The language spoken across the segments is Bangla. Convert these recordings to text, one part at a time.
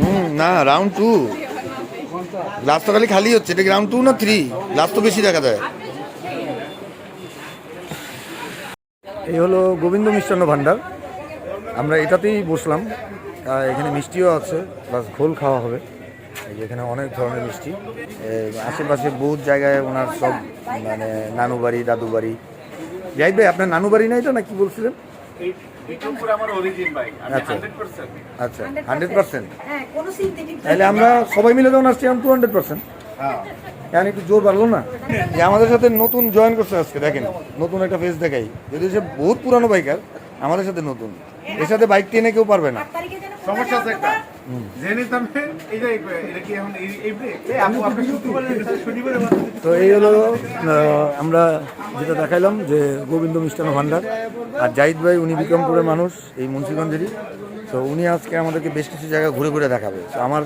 হুম, না রাউন্ড টু গ্লাস তো খালি খালি হচ্ছে, এটা রাউন্ড টু না থ্রি গ্লাস তো বেশি দেখা যায়। এই হলো গোবিন্দ মিষ্টান্ন ভাণ্ডার আমরা এটাতেই বসলাম। এখানে মিষ্টিও আছে প্লাস ঘোল খাওয়া হবে। এখানে অনেক ধরনের মিষ্টি। আশেপাশে বহুত জায়গায় ওনার সব মানে নানু বাড়ি দাদু বাড়ি যাই ভাই, আপনার নানু বাড়ি না এটা না কি বলছিলেন? এই বিক্রমপুর আমার অরিজিন ভাই আমি আচ্ছা। হান্ড্রেড পার্সেন্ট আচ্ছা হান্ড্রেড পার্সেন্ট হ্যাঁ কোনো সিনথেটিক তাহলে আমরা সবাই মিলে যখন আসছি টু হান্ড্রেড পার্সেন্ট হ্যাঁ। এখন একটু জোর বাড়লো না? যে আমাদের সাথে নতুন জয়েন করছে আজকে দেখেন নতুন একটা ফেস দেখাই। যদি সে বহুত পুরানো বাইকার আমাদের সাথে নতুন। এর সাথে বাইক টেনে কেউ পারবে না। সমস্যা আছে একটা। তো এই হলো আমরা যেটা দেখাইলাম যে গোবিন্দ মিষ্টান্ন ভান্ডার আর জাহিদ ভাই উনি বিক্রমপুরের মানুষ এই মুন্সিগঞ্জেরই। তো উনি আজকে আমাদেরকে বেশ কিছু জায়গা ঘুরে ঘুরে দেখাবে। তো আমার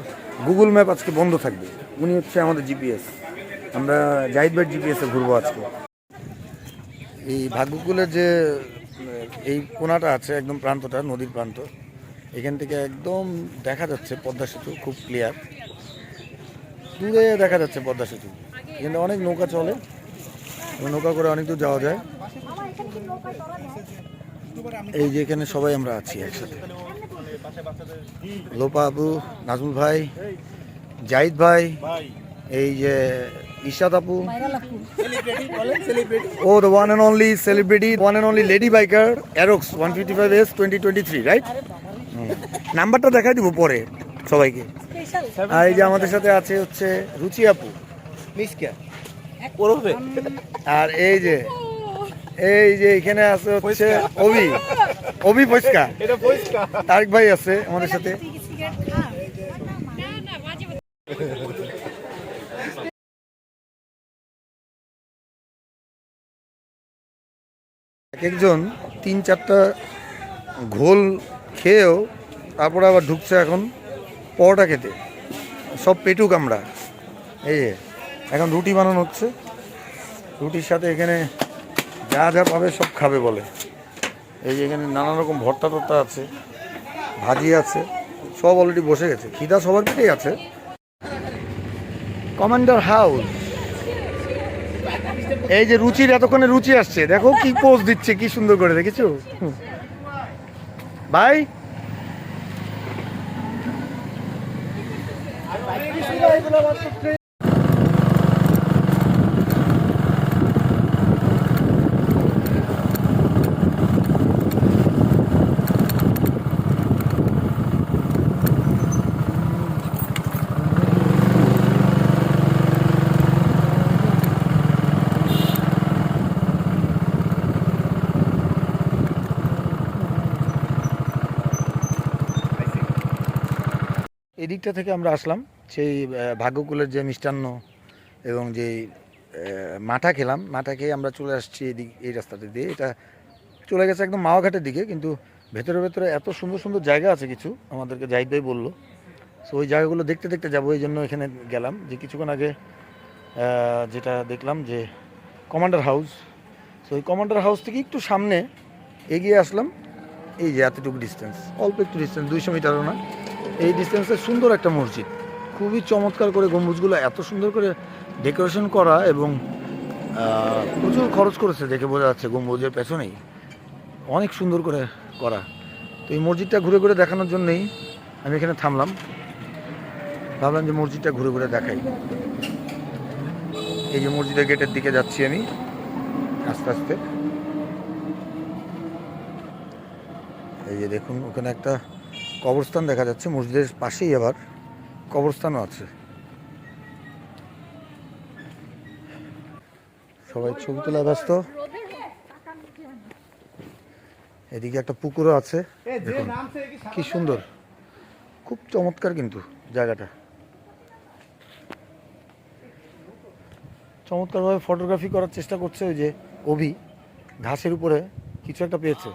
গুগল ম্যাপ আজকে বন্ধ থাকবে। উনি হচ্ছে আমাদের জিপিএস আমরা জাহিদ ভাইয়ের জিপিএসে ঘুরবো আজকে। এই ভাগ্যকুলের যে এই কোনাটা আছে একদম প্রান্তটা নদীর প্রান্ত এখান থেকে একদম দেখা যাচ্ছে পদ্মা সেতু, খুব ক্লিয়ার দূরে দেখা যাচ্ছে পদ্মা সেতু। এখানে অনেক নৌকা চলে নৌকা করে অনেক দূর যাওয়া যায়। এই যে এখানে সবাই আমরা আছি একসাথে। লোপা আবু, নাজমুল ভাই, জাহিদ ভাই, এই যে ইশাদ আপু, ও the one and only celebrity one and only lady biker Aerox one fifty five S twenty twenty three right নাম্বারটা দেখাই দিব পরে সবাইকে। আর এই যে আমাদের সাথে আছে হচ্ছে রুচি আপু। আর এই যে এই যে এখানে আছে হচ্ছে অভি। অভি পরিষ্কার। তারিক ভাই আছে আমাদের সাথে। এক একজন তিন চারটা ঘোল খেয়েও তারপরে আবার ঢুকছে এখন পরোটা খেতে। সব পেটুক আমরা। এই যে, এখন রুটি বানানো হচ্ছে। রুটির সাথে এখানে যা যা পাবে সব খাবে বলে। এই যে এখানে নানা রকম ভর্তা টর্তা আছে, ভাজি আছে, সব অলরেডি বসে গেছে। খিদা সবার পেটেই আছে। Commander house. এই যে রুচির, এতক্ষণে রুচি আসছে। দেখো কি পোজ দিচ্ছে, কি সুন্দর করে, দেখেছ। ভাই। এদিকটা থেকে আমরা আসলাম, সেই ভাগ্যকুলের যে মিষ্টান্ন এবং যে মাঠা খেলাম, মাঠা খেয়ে আমরা চলে আসছি এদিক, এই রাস্তাটা দিয়ে। এটা চলে গেছে একদম মাওয়াঘাটের দিকে, কিন্তু ভেতরে ভেতরে এত সুন্দর সুন্দর জায়গা আছে কিছু, আমাদেরকে ভাই বলল। সো ওই জায়গাগুলো দেখতে দেখতে যাব, এই জন্য এখানে গেলাম। যে কিছুক্ষণ আগে যেটা দেখলাম যে, কমান্ডার হাউস। সো ওই কমান্ডার হাউস থেকে একটু সামনে এগিয়ে আসলাম। এই যে, এতটুকু ডিস্টেন্স অল্প একটু ডিস্টেন্স দুইশো মিটারও না। এই ডিস্টেন্সে সুন্দর একটা মসজিদ। খুবই চমৎকার করে গম্বুজগুলো এত সুন্দর করে ডেকোরেশন করা এবং প্রচুর খরচ করেছে দেখে বোঝা যাচ্ছে গম্বুজের পেছনেই। অনেক সুন্দর করে করা। তো এই মসজিদটা ঘুরে ঘুরে দেখানোর জন্যই আমি এখানে থামলাম। ভাবলাম যে মসজিদটা ঘুরে ঘুরে দেখাই। এই যে মসজিদের গেটের দিকে যাচ্ছি আমি, আস্তে আস্তে। এই যে দেখুন, ওখানে একটা কবরস্থান দেখা যাচ্ছে মসজিদের পাশেই আবার কবরস্থানও আছে। সবাই ছবি তোলা ব্যস্ত। এদিকে একটা পুকুরও আছে। দেখুন কি সুন্দর। খুব চমৎকার কিন্তু জায়গাটা। চমৎকারভাবে ফটোগ্রাফি করার চেষ্টা করছে ওই যে অভি ঘাসের উপরে কিছু একটা পেয়েছে।